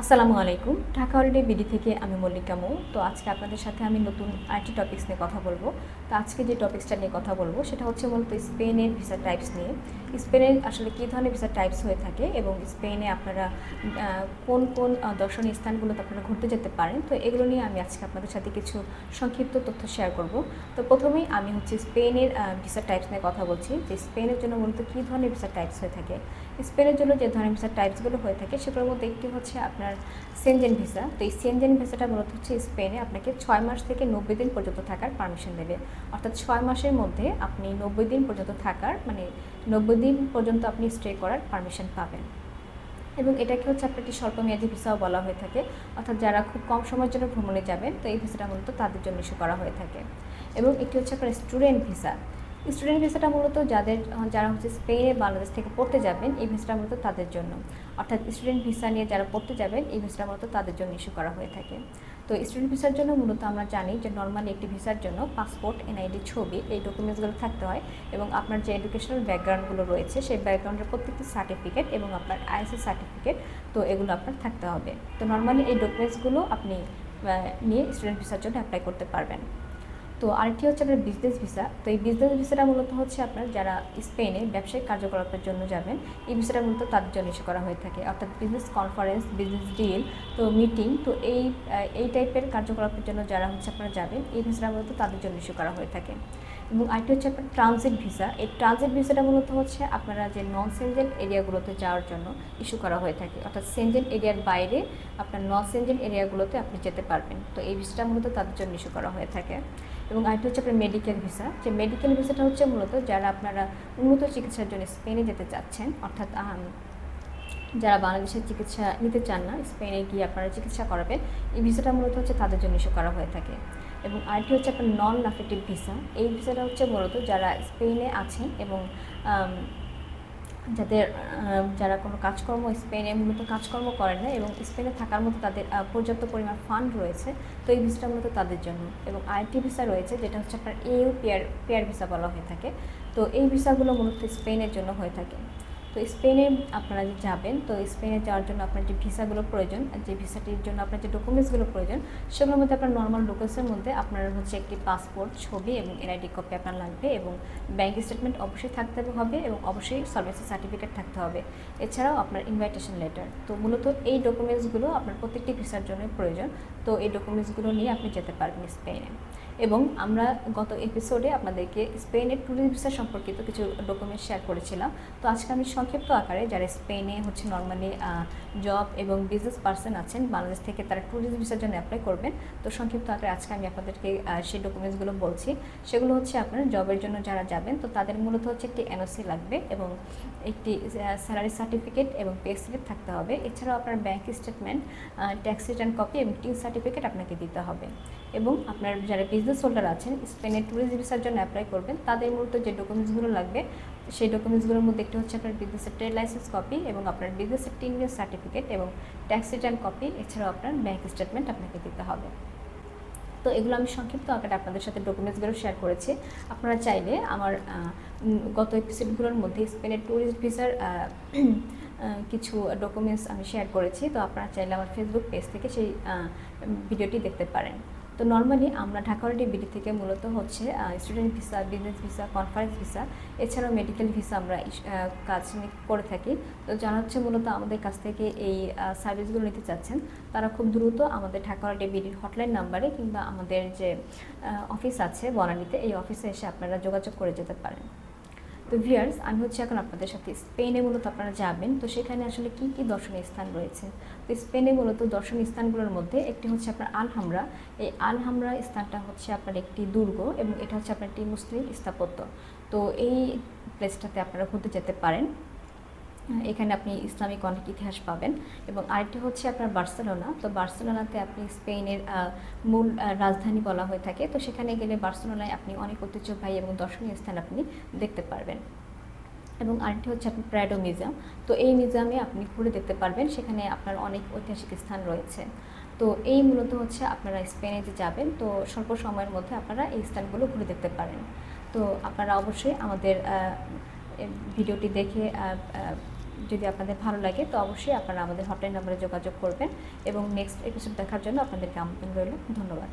আসসালামু আলাইকুম। Dhaka holiday BD থেকে আমি মল্লিকা মৌ। তো আজকে আপনাদের সাথে আমি নতুন আরেকটি টপিক্স নিয়ে কথা বলব। তো আজকে যে টপিক্সটা নিয়ে কথা বলব, সেটা হচ্ছে মূলত স্পেনের ভিসা টাইপস নিয়ে। স্পেনের আসলে কী ধরনের ভিসা টাইপস হয়ে থাকে এবং স্পেনে আপনারা কোন কোন দর্শনীয় স্থানগুলোতে আপনারা ঘুরতে যেতে পারেন? তো এগুলো নিয়ে আমি আজকে আপনাদের সাথে কিছু সংক্ষিপ্ত তথ্য শেয়ার করব। তো প্রথমেই আমি হচ্ছে স্পেনের ভিসা টাইপস নিয়ে কথা বলছি। যে স্পেনের জন্য মূলত কী ধরনের ভিসা টাইপস হয়ে থাকে? স্পেনের জন্য যে ধরনের ভিসা টাইপসগুলো হয়ে থাকে, সেগুলোর মধ্যে একটি হচ্ছে আপনার সেনজেন ভিসা তো এই সেনজেন ভিসাটা মূলত হচ্ছে স্পেনে আপনাকে ছয় মাস থেকে নব্বই দিন পর্যন্ত থাকার পারমিশন দেবে। অর্থাৎ ছয় মাসের মধ্যে আপনি নব্বই দিন পর্যন্ত থাকার মানে নব্বই দিন পর্যন্ত আপনি স্টে করার পারমিশন পাবেন। এবং এটাকে হচ্ছে আপনার একটি স্বল্পমেয়াদী ভিসাও বলা হয়ে থাকে। অর্থাৎ যারা খুব কম সময়ের জন্য ভ্রমণে যাবেন, তো এই ভিসাটা মূলত তাদের জন্য ইস্যু করা হয়ে থাকে। এবং একটি হচ্ছে আপনার স্টুডেন্ট ভিসা স্টুডেন্ট ভিসাটা মূলত যাদের যারা হচ্ছে স্পেনে বাংলাদেশ থেকে পড়তে যাবেন, এই ভিসাটা মূলত তাদের জন্য। অর্থাৎ স্টুডেন্ট ভিসা নিয়ে যারা পড়তে যাবেন, এই ভিসাটা মূলত তাদের জন্য ইস্যু করা হয়ে থাকে। তো স্টুডেন্ট ভিসার জন্য মূলত আমরা জানি যে নর্মালি একটি ভিসার জন্য পাসপোর্ট, এনআইডি, ছবি, এই ডকুমেন্টসগুলো থাকতে হয় এবং আপনার যে এডুকেশনাল ব্যাকগ্রাউন্ডগুলো রয়েছে, সেই ব্যাকগ্রাউন্ডের প্রত্যেকটি সার্টিফিকেট এবং আপনার আইএসএস সার্টিফিকেট, তো এগুলো আপনার থাকতে হবে। তো নর্মালি এই ডকুমেন্টসগুলো আপনি নিয়ে স্টুডেন্ট ভিসার জন্য অ্যাপ্লাই করতে পারবেন। তো আরেকটি হচ্ছে আপনার বিজনেস ভিসা তো এই বিজনেস ভিসাটা মূলত হচ্ছে আপনার যারা স্পেনে ব্যবসায়িক কার্যকলাপের জন্য যাবেন, এই ভিসাটা মূলত তাদের জন্য ইস্যু করা হয়ে থাকে। অর্থাৎ বিজনেস কনফারেন্স বিজনেস ডিল তো মিটিং তো এই এই টাইপের কার্যকলাপের জন্য যারা হচ্ছে আপনারা যাবেন, এই ভিসাটা মূলত তাদের জন্য ইস্যু করা হয়ে থাকে। এবং আরেকটি হচ্ছে আপনার ট্রানজিট ভিসা এই ট্রানজিট ভিসাটা মূলত হচ্ছে আপনারা যে নন সেনজেন এরিয়াগুলোতে যাওয়ার জন্য ইস্যু করা হয়ে থাকে। অর্থাৎ সেনজেন এরিয়ার বাইরে আপনার নন সেনজেন এরিয়াগুলোতে আপনি যেতে পারবেন। তো এই ভিসাটা মূলত তাদের জন্য ইস্যু করা হয়ে থাকে। এবং আরেকটা হচ্ছে আপনার মেডিকেল ভিসা যে মেডিকেল ভিসাটা হচ্ছে মূলত যারা আপনারা উন্নত চিকিৎসার জন্য স্পেনে যেতে চাচ্ছেন, অর্থাৎ যারা বাংলাদেশের চিকিৎসা নিতে চান না, স্পেনে গিয়ে আপনারা চিকিৎসা করাবেন, এই ভিসাটা মূলত হচ্ছে তাদের জন্য ইস্যু করা হয়ে থাকে। এবং আরেকটি হচ্ছে আপনার নন লাফেটিভ ভিসা এই ভিসাটা হচ্ছে মূলত যারা স্পেনে আছেন এবং যাদের যারা কোনো কাজকর্ম, স্পেনে মূলত কাজকর্ম করে না এবং স্পেনে থাকার মতো তাদের পর্যাপ্ত পরিমাণ ফান্ড রয়েছে, তো এই ভিসাটা মূলত তাদের জন্য। এবং আইটি ভিসা রয়েছে, যেটা হচ্ছে আপনার এও পেয়ার পেয়ার ভিসা বলা হয়ে থাকে। তো এই ভিসাগুলো মূলত স্পেনের জন্য হয়ে থাকে। তো স্পেনে আপনারা যে যাবেন, তো স্পেনে যাওয়ার জন্য আপনার যে ভিসাগুলো প্রয়োজন যে ভিসাটির জন্য আপনার যে ডকুমেন্টসগুলো প্রয়োজন, সেগুলোর মধ্যে আপনার নর্মাল ডকুমেন্টসের মধ্যে আপনার হচ্ছে একটি পাসপোর্ট ছবি এবং এনআইডি কপি আপনার লাগবে এবং ব্যাংক স্টেটমেন্ট অবশ্যই থাকতে হবে এবং অবশ্যই সার্ভিসের সার্টিফিকেট থাকতে হবে। এছাড়াও আপনার ইনভাইটেশন লেটার তো মূলত এই ডকুমেন্টসগুলো আপনার প্রত্যেকটি ভিসার জন্য প্রয়োজন। তো এই ডকুমেন্টসগুলো নিয়ে আপনি যেতে পারবেন স্পেনে। এবং আমরা গত এপিসোডে আপনাদেরকে স্পেনের ট্যুরিস্ট ভিসা সম্পর্কিত কিছু ডকুমেন্ট শেয়ার করেছিলাম। তো আজকে আমি সংক্ষিপ্ত আকারে যারা স্পেনে হচ্ছে নর্মালি জব এবং বিজনেস পার্সন আছেন, বাংলাদেশ থেকে তারা ট্যুরিস্ট ভিসার জন্য অ্যাপ্লাই করবেন। তো সংক্ষিপ্ত আকারে আজকে আমি আপনাদেরকে সেই ডকুমেন্টসগুলো বলছি। সেগুলো হচ্ছে আপনার জবের জন্য যারা যাবেন, তো তাদের মূলত হচ্ছে একটি এনওসি লাগবে এবং একটি স্যালারি সার্টিফিকেট এবং পে স্লিপ থাকতে হবে। এছাড়াও আপনার bank statement tax return copy এবং টিন সার্টিফিকেট আপনাকে দিতে হবে। এবং আপনার যারা বিজনেস হোল্ডার আছেন স্পেনের ট্যুরিস্ট ভিসার জন্য অ্যাপ্লাই করবেন, তাদের মূলত যে ডকুমেন্টসগুলো লাগবে, সেই ডকুমেন্টসগুলোর মধ্যে একটি হচ্ছে আপনার বিজনেসের ট্রেড লাইসেন্স কপি এবং আপনার বিজনেসের টিন সার্টিফিকেট এবং ট্যাক্স রিটার্ন কপি এছাড়াও আপনার ব্যাংক স্টেটমেন্ট আপনাকে দিতে হবে। তো এগুলো আমি সংক্ষিপ্ত আকারে আপনাদের সাথে ডকুমেন্টসগুলো শেয়ার করেছি। আপনারা চাইলে আমার গত এপিসোডগুলোর মধ্যে স্পেনের ট্যুরিস্ট ভিসার কিছু ডকুমেন্টস আমি শেয়ার করেছি। তো আপনারা চাইলে আমার ফেসবুক পেজ থেকে সেই ভিডিওটি দেখতে পারেন। তো নর্মালি আমরা ঢাকা বিডি থেকে মূলত হচ্ছে student visa business visa conference visa এছাড়াও মেডিকেল ভিসা আমরা কাজ করে থাকি। তো যারা হচ্ছে মূলত আমাদের কাছ থেকে এই সার্ভিসগুলো নিতে চাচ্ছেন, তারা খুব দ্রুত আমাদের ঢাকা বিডির হটলাইন নাম্বারে কিংবা আমাদের যে অফিস আছে বনানীতে, এই অফিসে এসে আপনারা যোগাযোগ করে যেতে পারেন। তো ভিয়ার্স আমি হচ্ছে এখন আপনাদের সাথে স্পেনে মূলত আপনারা যাবেন। তো সেখানে আসলে কী কী দর্শনীয় স্থান রয়েছে? তো স্পেনে মূলত দর্শনীয় স্থানগুলোর মধ্যে একটি হচ্ছে আপনার আলহামরা। এই আলহামরা স্থানটা হচ্ছে আপনার একটি দুর্গ এবং এটা হচ্ছে আপনার একটি মুসলিম স্থাপত্য। তো এই প্লেসটাতে আপনারা ঘুরতে যেতে পারেন। এখানে আপনি ইসলামিক অনেক ইতিহাস পাবেন। এবং আরেকটি হচ্ছে আপনার বার্সেলোনা। তো বার্সেলোনাতে আপনি স্পেনের মূল রাজধানী বলা হয়ে থাকে। তো সেখানে গেলে বার্সেলোনায় আপনি অনেক ঐতিহ্যবাহী এবং দর্শনীয় স্থান আপনি দেখতে পারবেন। এবং আরেকটি হচ্ছে আপনার প্র্যাডো মিউজিয়াম। তো এই মিউজিয়ামে আপনি ঘুরে দেখতে পারবেন। সেখানে আপনার অনেক ঐতিহাসিক স্থান রয়েছে। তো এই মূলত হচ্ছে আপনারা স্পেনে যে যাবেন, তো স্বল্প সময়ের মধ্যে আপনারা এই স্থানগুলো ঘুরে দেখতে পারেন। তো আপনারা অবশ্যই আমাদের ভিডিওটি দেখে যদি আপনাদের ভালো লাগে, তো অবশ্যই আপনারা আমাদের হটলাইন নাম্বারে যোগাযোগ করবেন এবং নেক্সট এপিসোড দেখার জন্য আপনাদেরকে আমন্ত্রণ রইল। ধন্যবাদ।